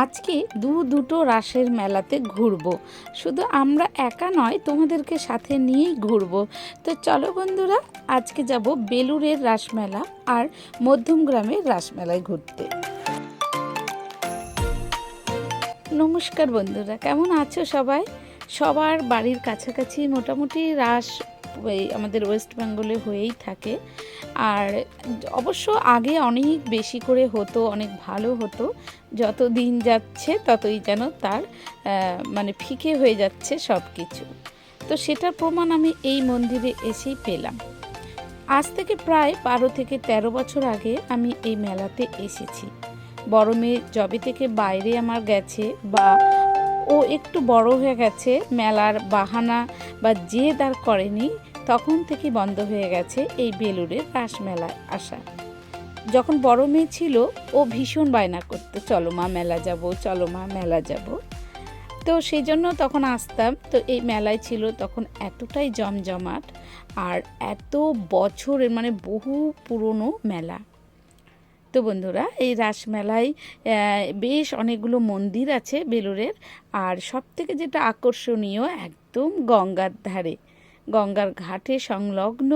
আজকে দু দুটো রাসের মেলাতে ঘুরবো। শুধু আমরা একা নয়, তোমাদেরকে সাথে নিয়েই ঘুরবো। তো চলো বন্ধুরা, আজকে যাব বেলুরের রাসমেলা আর মধ্যমগ্রামের রাসমেলায় ঘুরতে। নমস্কার বন্ধুরা, কেমন আছো সবাই? সবার বাড়ির কাছাকাছি মোটামুটি রাস আমাদের ওয়েস্ট বেঙ্গলে হয়েই থাকে। আর অবশ্য আগে অনেক বেশি করে হতো, অনেক ভালো হতো। যত দিন যাচ্ছে, ততই যেন তার মানে ফিকে হয়ে যাচ্ছে সব কিছু তো সেটার প্রমাণ আমি এই মন্দিরে এসেই পেলাম। আজ থেকে প্রায় বারো থেকে ১৩ বছর আগে আমি এই মেলাতে এসেছি। বড় মেয়ে জবে থেকে বাইরে আমার গেছে বা ও একটু বড় হয়ে গেছে, মেলার বাহানা বা যে দাঁড় করেনি, তখন থেকে বন্ধ হয়ে গেছে এই বেলুড়ের রাসমেলায় আসা। যখন বড় মেয়ে ছিল, ও ভীষণ বায়না করতো, চলো মা, মেলা যাব, চলো মা, মেলা যাব। তো সেই জন্য তখন আসতাম, তো এই মেলায় ছিল তখন এতটাই জমজমাট আর এত বছরের মানে বহু পুরনো মেলা। তো বন্ধুরা, এই রাসমেলায় বেশ অনেকগুলো মন্দির আছে বেলুরের আর সব থেকে যেটা আকর্ষণীয়, একদম গঙ্গার ধারে, গঙ্গার ঘাটে সংলগ্ন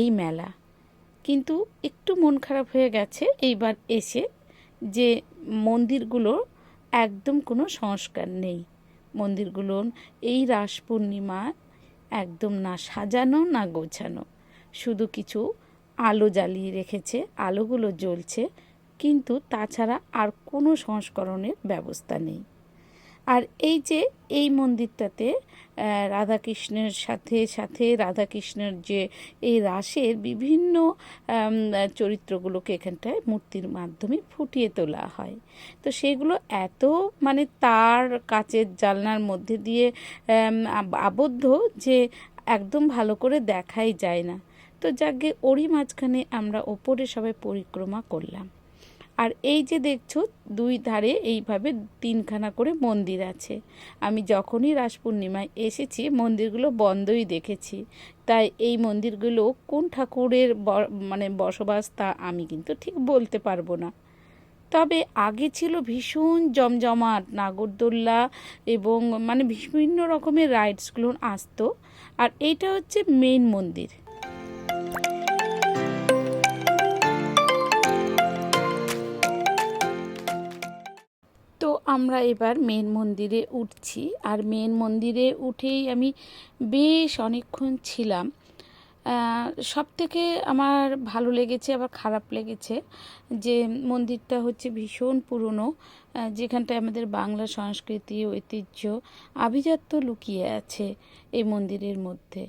এই মেলা। কিন্তু একটু মন খারাপ হয়ে গেছে এইবার এসে যে মন্দিরগুলো একদম কোনো সংস্কার নেই। মন্দিরগুলো, এই রাস পূর্ণিমা একদম না সাজানো না গোছানো। শুধু কিছু আলো জ্বালিয়ে রেখেছে, আলোগুলো জ্বলছে, কিন্তু তাছাড়া আর কোনো সংস্করণের ব্যবস্থা নেই। আর এই যে এই মন্দিরটাতে রাধাকৃষ্ণের সাথে সাথে রাধাকৃষ্ণের যে এই রাসের বিভিন্ন চরিত্রগুলোকে এখানটায় মূর্তির মাধ্যমে ফুটিয়ে তোলা হয়। তো সেগুলো এত মানে তার কাচের জানলার মধ্যে দিয়ে আবদ্ধ যে একদম ভালো করে দেখাই যায় না। তো যাকে ওরই মাঝখানে আমরা ওপরে সবাই পরিক্রমা করলাম। আর এই যে দেখছ, দুই ধারে এইভাবে তিনখানা করে মন্দির আছে। আমি যখনই রাস পূর্ণিমায় এসেছি, মন্দিরগুলো বন্ধই দেখেছি। তাই এই মন্দিরগুলো কোন ঠাকুরের মানে বসবাস তা আমি কিন্তু ঠিক বলতে পারব না। তবে আগে ছিল ভীষণ জমজমাট, নাগরদোল্লা এবং মানে বিভিন্ন রকমের রাইডসগুলো আসতো। আর এইটা হচ্ছে মেইন মন্দির। আমরা এবার মেন মন্দিরে উঠছি। আর মেন মন্দিরে উঠেই আমি বেশ অনেকক্ষণ ছিলাম। সব থেকে আমার ভালো লেগেছে, আবার খারাপ লেগেছে যে মন্দিরটা হচ্ছে ভীষণ পুরনো যেখানটায় আমাদের বাংলা সংস্কৃতি, ঐতিহ্য আভিজাত্য লুকিয়ে আছে এই মন্দিরের মধ্যে।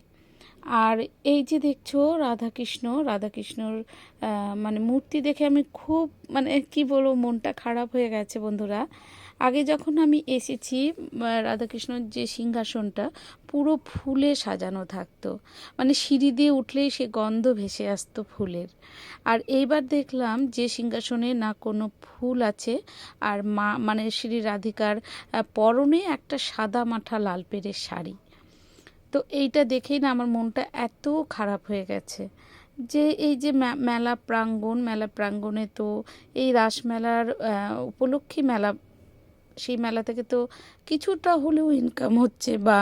আর এই যে দেখছ রাধাকৃষ্ণ, রাধাকৃষ্ণর মানে মূর্তি দেখে আমি খুব মানে কি বলব, মনটা খারাপ হয়ে গেছে বন্ধুরা। আগে যখন আমি এসেছি রাধাকৃষ্ণর যে সিংহাসনটা, পুরো ফুলে সাজানো থাকতো। মানে সিঁড়ি দিয়ে উঠলেই সে গন্ধ ভেসে আসতো ফুলের। আর এইবার দেখলাম যে সিংহাসনে না কোনো ফুল আছে, আর মা মানে শ্রী রাধিকার পরনে একটা সাদা মাঠা লাল পেড়ের শাড়ি। তো এইটা দেখেই না আমার মনটা এত খারাপ হয়ে গেছে যে এই যে মেলা প্রাঙ্গণ, মেলা প্রাঙ্গণে তো এই রাসমেলার উপলক্ষে মেলা সেই মেলা থেকে তো কিছুটা হলেও ইনকাম হচ্ছে বা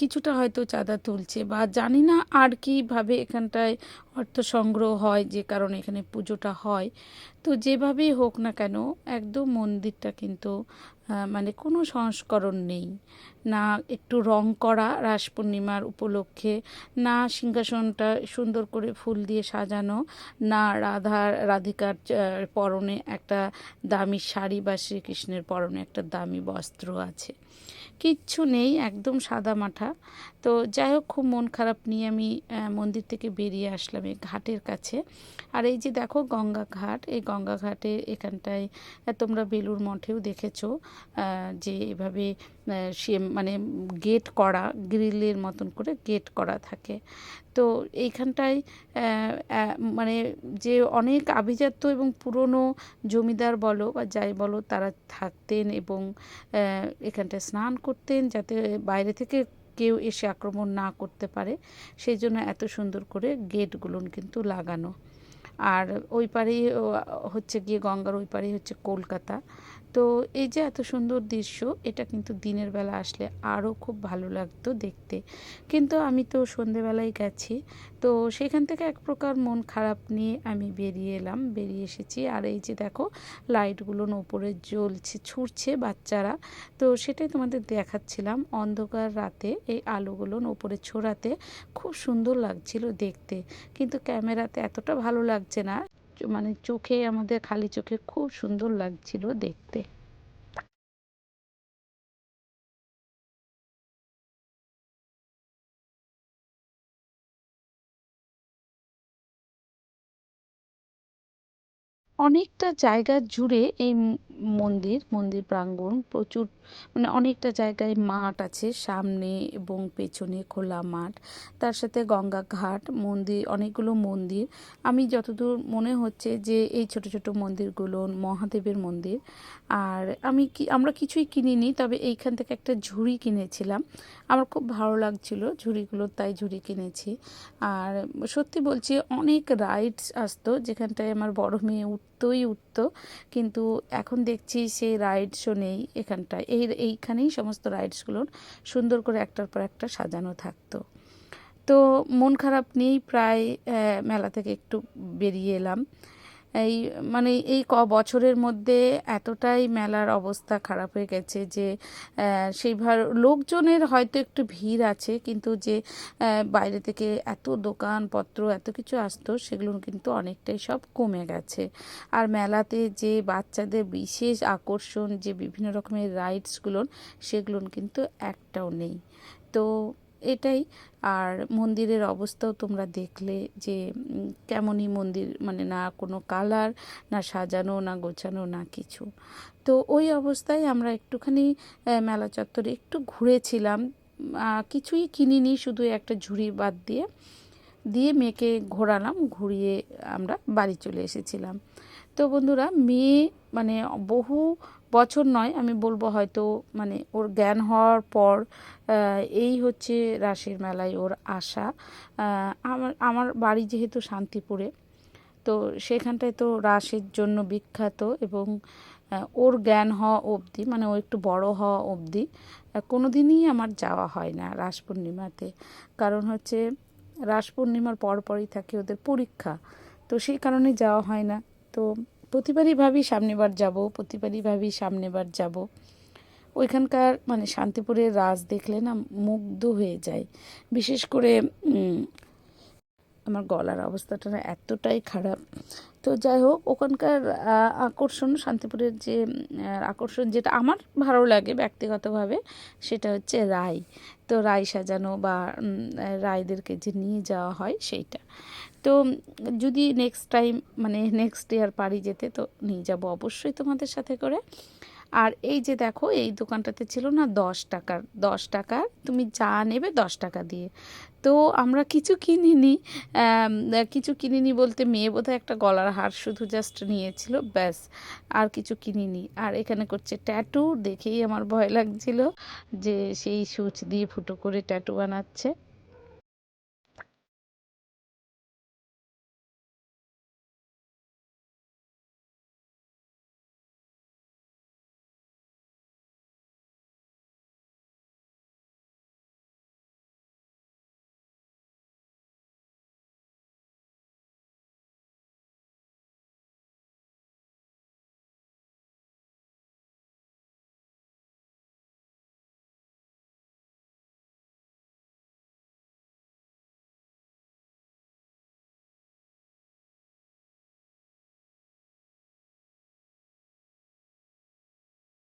কিছুটা হয়তো চাঁদা তুলছে বা জানি না আর কীভাবে এখানটায় অর্থ সংগ্রহ হয়, যে কারণে এখানে পুজোটা হয়। তো যেভাবেই হোক না কেন, একদম মন্দিরটা কিন্তু মানে কোনো সংস্করণ নেই। না একটু রং করা রাস পূর্ণিমার উপলক্ষে, না সিংহাসনটা সুন্দর করে ফুল দিয়ে সাজানো, না রাধা, রাধিকার পরনে একটা দামি শাড়ি বা শ্রীকৃষ্ণের পরনে একটা দামি বস্ত্র আছে। কিচ্ছু নেই, একদম সাদা মাঠা। তো যাই হোক, খুব মন খারাপ নিয়ে আমি মন্দির থেকে বেরিয়ে আসলাম এই ঘাটের কাছে। আর এই যে দেখো গঙ্গা ঘাট, এই গঙ্গা ঘাটে এখানটায় তোমরা বেলুর মঠেও দেখেছ যে এভাবে সে মানে গেট করা, গ্রিলের মতন করে গেট করা থাকে। তো এইখানটায় মানে যে অনেক আভিজাত্য এবং পুরনো জমিদার বলো বা যাই বলো তারা থাকতেন এবং এখানটায় স্নান করতেন যাতে বাইরে থেকে কেউ এসে আক্রমণ না করতে পারে সেই জন্য এত সুন্দর করে গেটগুলো কিন্তু লাগানো। আর ওই পারেই হচ্ছে গিয়ে গঙ্গার ওই পারেই হচ্ছে কলকাতা। তো এই যে এত সুন্দর দৃশ্য, এটা কিন্তু দিনের বেলা আসলে আরও খুব ভালো লাগতো দেখতে। কিন্তু আমি তো সন্ধেবেলায় গেছি, তো সেখান থেকে এক প্রকার মন খারাপ নিয়ে আমি বেরিয়ে এলাম, বেরিয়ে এসেছি। আর এই যে দেখো, লাইটগুলো ওপরে জ্বলছে ছুটছে বাচ্চারা। তো সেটাই তোমাদের দেখাচ্ছিলাম, অন্ধকার রাতে এই আলোগুলো ওপরে ছোড়াতে খুব সুন্দর লাগছিল দেখতে। কিন্তু ক্যামেরাতে এতটা ভালো লাগছে না। মানে চোখে আমাদের খালি চোখে খুব সুন্দর লাগছিল দেখতে। অনেকটা জায়গা জুড়ে এই মন্দির মন্দির প্রাঙ্গণ প্রচুর মানে অনেকটা জায়গায় মাঠ আছে, সামনে এবং পেছনে খোলা মাঠ। তার সাথে গঙ্গা ঘাট, মন্দির, অনেকগুলো মন্দির। আমি যতদূর মনে হচ্ছে যে এই ছোট ছোট মন্দিরগুলো মহাদেবের মন্দির। আর আমি কি, আমরা কিছুই কিনিনি, তবে এইখান থেকে একটা ঝুড়ি কিনেছিলাম। আমার খুব ভালো লাগছিল ঝুড়িগুলো, তাই ঝুড়ি কিনেছি। আর সত্যি বলছি, অনেক রাইডস আসতো, যেখানটায় আমার বড় মেয়ে উঠতোই উঠতো। কিন্তু এখন দেখছি সেই রাইডসও নেই এখানটায়। এই, এইখানেই সমস্ত রাইডসগুলো সুন্দর করে একটার পর একটা সাজানো থাকতো। তো মন খারাপ নিয়েই প্রায় মেলা থেকে একটু বেরিয়ে এলাম। এই মানে এই ক বছরের মধ্যে এতটাই মেলার অবস্থা খারাপ হয়ে গেছে যে সেইভাবে লোকজনের হয়তো একটু ভিড় আছে, কিন্তু যে বাইরে থেকে এত দোকানপত্র, এত কিছু আসতো, সেগুলো কিন্তু অনেকটাই সব কমে গেছে। আর মেলাতে যে বাচ্চাদের বিশেষ আকর্ষণ, যে বিভিন্ন রকমের রাইডসগুলো সেগুলো কিন্তু একটাও নেই। তো এটাই। আর মন্দিরের অবস্থাও তোমরা দেখলে যে কেমনই মন্দির মানে না কোনো কালার, না সাজানো, না গোছানো, না কিছু। তো ওই অবস্থায় আমরা একটুখানি মেলা চত্বরে একটু ঘুরেছিলাম। কিছুই কিনিনি, শুধু একটা ঝুড়ি বাদ দিয়ে দিয়ে মেয়েকে ঘোরালাম, ঘুরিয়ে আমরা বাড়ি চলে এসেছিলাম। তো বন্ধুরা, মেয়ে মানে বহু বছর নয়, আমি বলব হয়তো মানে ওর জ্ঞান হওয়ার পর এই হচ্ছে রাসের মেলায় ওর আশা। আমার আমার বাড়ি যেহেতু শান্তিপুরে, তো সেখানটায় তো রাসের জন্য বিখ্যাত এবং ওর জ্ঞান হওয়া অবধি মানে ও একটু বড় হওয়া অবধি কোনো দিনই আমার যাওয়া হয় না রাস পূর্ণিমাতে। কারণ হচ্ছে রাস পূর্ণিমার পরপরই থাকে ওদের পরীক্ষা, তো সেই কারণে যাওয়া হয় না। তো প্রতিবারই ভাবি সামনেবার যাব, প্রতিবারই ভাবি সামনেবার যাব। ওইখানকার মানে শান্তিপুরের রাজ দেখলে না মুগ্ধ হয়ে যায়। বিশেষ করে আমার গলার অবস্থাটা না এতটাই খারাপ। তো যাই হোক, ওখানকার আকর্ষণ, শান্তিপুরের যে আকর্ষণ যেটা আমার ভালো লাগে ব্যক্তিগতভাবে, সেটা হচ্ছে রায়। তো রায় সাজানো বা রায়দেরকে যে নিয়ে যাওয়া হয়, সেইটা। তো যদি নেক্সট টাইম মানে নেক্সট ইয়ার পারি যেতে, তো নিয়ে যাব অবশ্যই তোমাদের সাথে করে। আর এই যে দেখো, এই দোকানটাতে ছিল না দশ টাকার, দশ টাকা, তুমি যা নেবে দশ টাকা দিয়ে। তো আমরা কিছু কিনিনি কিছু কিনিনি বলতে মেয়ে বোধহয় একটা গলার হার শুধু জাস্ট নিয়েছিল, ব্যাস, আর কিছু কিনিনি। আর এখানে করছে ট্যাটু দেখেই আমার ভয় লাগছিল যে সেই সুচ দিয়ে ফুটো করে ট্যাটু বানাচ্ছে।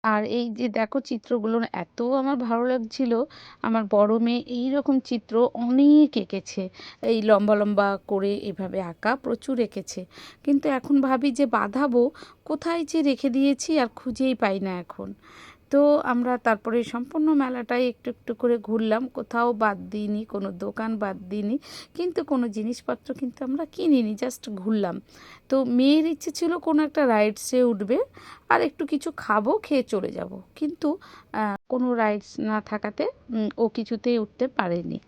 আর এই যে দেখো চিত্রগুলো এত আমার ভালো লাগছিল। আমার বড় মেয়ে এই রকম চিত্র অনেক এঁকেছে। এই লম্বা লম্বা করে এভাবে আঁকা প্রচুর এঁকেছে। কিন্তু এখন ভাবি যে বাঁধাবো, কোথায় যে রেখে দিয়েছি আর খুঁজেই পাই না এখন। তো আমরা তারপরে সম্পূর্ণ মেলাটাই একটু একটু করে ঘুরলাম। কোথাও বাদ দিইনি, কোনো দোকান বাদ দিইনি, কিন্তু কোনো জিনিসপত্র কিন্তু আমরা কিনিনি জাস্ট ঘুরলাম। তো মেয়ের ইচ্ছে ছিল কোনো একটা রাইডসে উঠবে, আর একটু কিছু খাব, খেয়ে চলে যাব। কিন্তু কোনো রাইডস না থাকাতে ও কিছুতেই উঠতে পারেনি।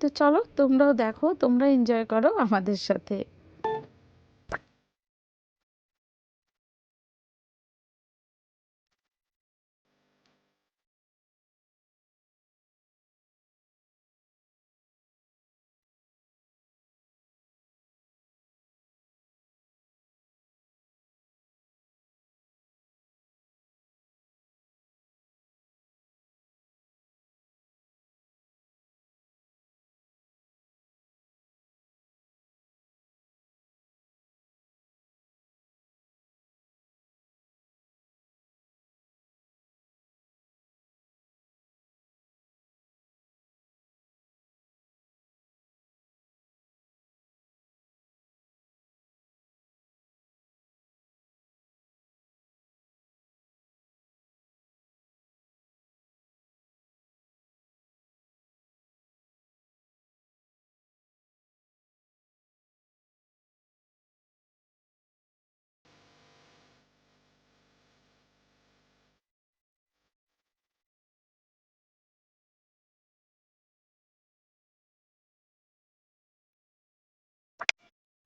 তো চলো তোমরাও দেখো, তোমরা এনজয় করো আমাদের সাথে।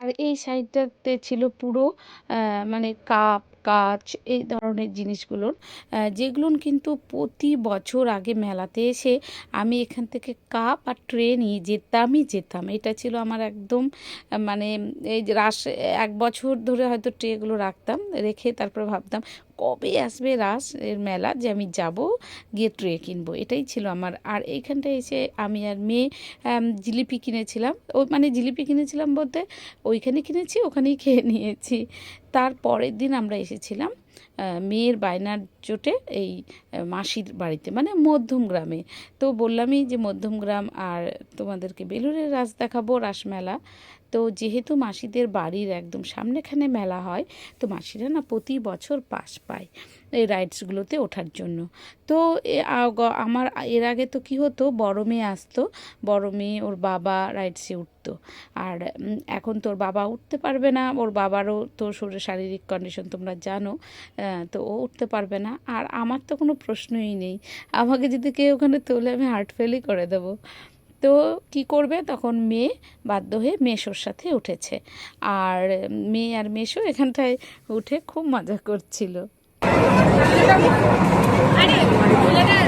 আর এই সাইডটাতে ছিল পুরো মানে কাপ, কাচ, এই ধরনের জিনিসগুলোর যেগুলো কিন্তু প্রতি বছর আগে মেলাতে এসে আমি এখান থেকে কাপ আর ট্রে নিয়ে যেতামই যেতাম। এটা ছিল আমার একদম মানে এই রাস, এক বছর ধরে হয়তো ট্রেগুলো রাখতাম, রেখে তারপরে ভাবতাম কবে আসবে রাস এর মেলা যে আমি যাব, গিয়ে ট্রে কিনবো, এটাই ছিল আমার। আর এইখানটায় এসে আমি আর মেয়ে জিলিপি কিনেছিলাম। ও মানে জিলিপি কিনেছিলাম বলতে ওইখানে কিনেছি, ওখানেই খেয়ে নিয়েছি। তার পরের দিন আমরা এসেছিলাম মেয়ের বায়নার জোটে এই মাসির বাড়িতে মানে মধ্যম গ্রামে। তো বললামই যে মধ্যম গ্রাম আর তোমাদেরকে বেলুরের রাস দেখাবো রাসমেলা তো যেহেতু মাসিদের বাড়ির একদম সামনেখানে মেলা হয়, তো মাসিরা না প্রতি বছর পাস পায় এই রাইডসগুলোতে ওঠার জন্য। তো আমার এর আগে তো কি হতো, বড় মেয়ে আসতো, বড় মেয়ে ওর বাবা রাইডসে উঠতো। আর এখন তোর বাবা উঠতে পারবে না, ওর বাবারও তো শরীর, শারীরিক কন্ডিশন তোমরা জানো তো ও উঠতে পারবে না। আর আমার তো কোনো প্রশ্নই নেই, আমাকে যদি কেউ ওখানে তোলে আমি হার্ট ফেলই করে দেবো। তো কি করবে? তখন মেয়ে বাধ্য হয়ে মেশোর সাথে উঠেছে। আর মেয়ে আর মেশো এখানটায় উঠে খুব মজা করছিল। আর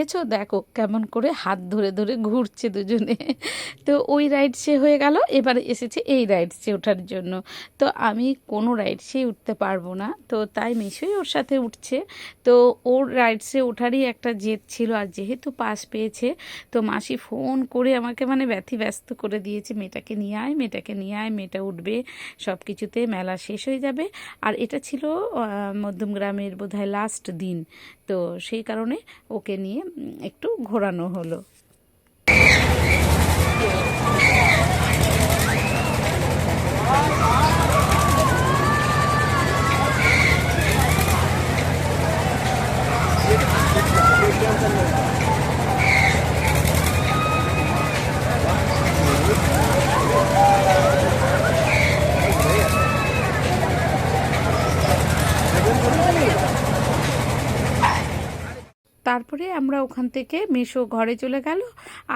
দেখেছ? দেখো কেমন করে হাত ধরে ধরে ঘুরছে দুজনে। তো ওই রাইডসে হয়ে গেল এবার এসেছে এই রাইডসে ওঠার জন্য। তো আমি কোনো রাইডসে উঠতে পারব না। তো তাই মিশোই ওর সাথে উঠছে। তো ওর রাইডসে ওঠারই একটা জেদ ছিল আর যেহেতু পাস পেয়েছে তো মাসি ফোন করে আমাকে মানে ব্যথি ব্যস্ত করে দিয়েছে মেয়েটাকে নিয়ে আয় মেয়েটাকে নিয়ে আয় মেয়েটা উঠবে সব কিছুতে মেলা শেষ হয়ে যাবে। আর এটা ছিল আহ, মধ্যম গ্রামের বোধহয় লাস্ট দিন। তো সেই কারণে ওকে নিয়ে একটু ঘোরানো হলো। তারপরে আমরা ওখান থেকে মেশো ঘরে চলে গেল,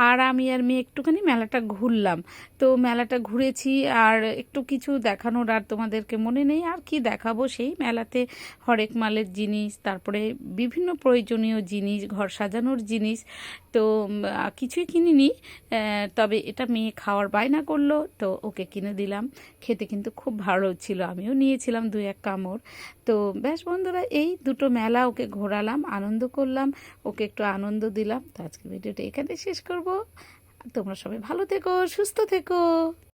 আর আমি আর মেয়ে একটুখানি মেলাটা ঘুরলাম। তো মেলাটা ঘুরেছি, আর একটু কিছু দেখানোর আর তোমাদেরকে মনে নেই, আর কি দেখাবো সেই মেলাতে হরেক মালের জিনিস, তারপরে বিভিন্ন প্রয়োজনীয় জিনিস, ঘর সাজানোর জিনিস। তো কিছুই কিনিনি তবে এটা মেয়ে খাওয়ার বায়না করল, তো ওকে কিনে দিলাম। খেতে কিন্তু খুব ভালো ছিল, আমিও নিয়েছিলাম দু এক কামড়। তো, বেশ বন্ধুরা, এই দুটো মেলা ওকে ঘোরালাম, আনন্দ করলাম, ওকে একটু আনন্দ দিলাম। তো আজকে ভিডিওটা এখানে শেষ করব। তোমরা সবাই ভালো থেকো, সুস্থ থেকো।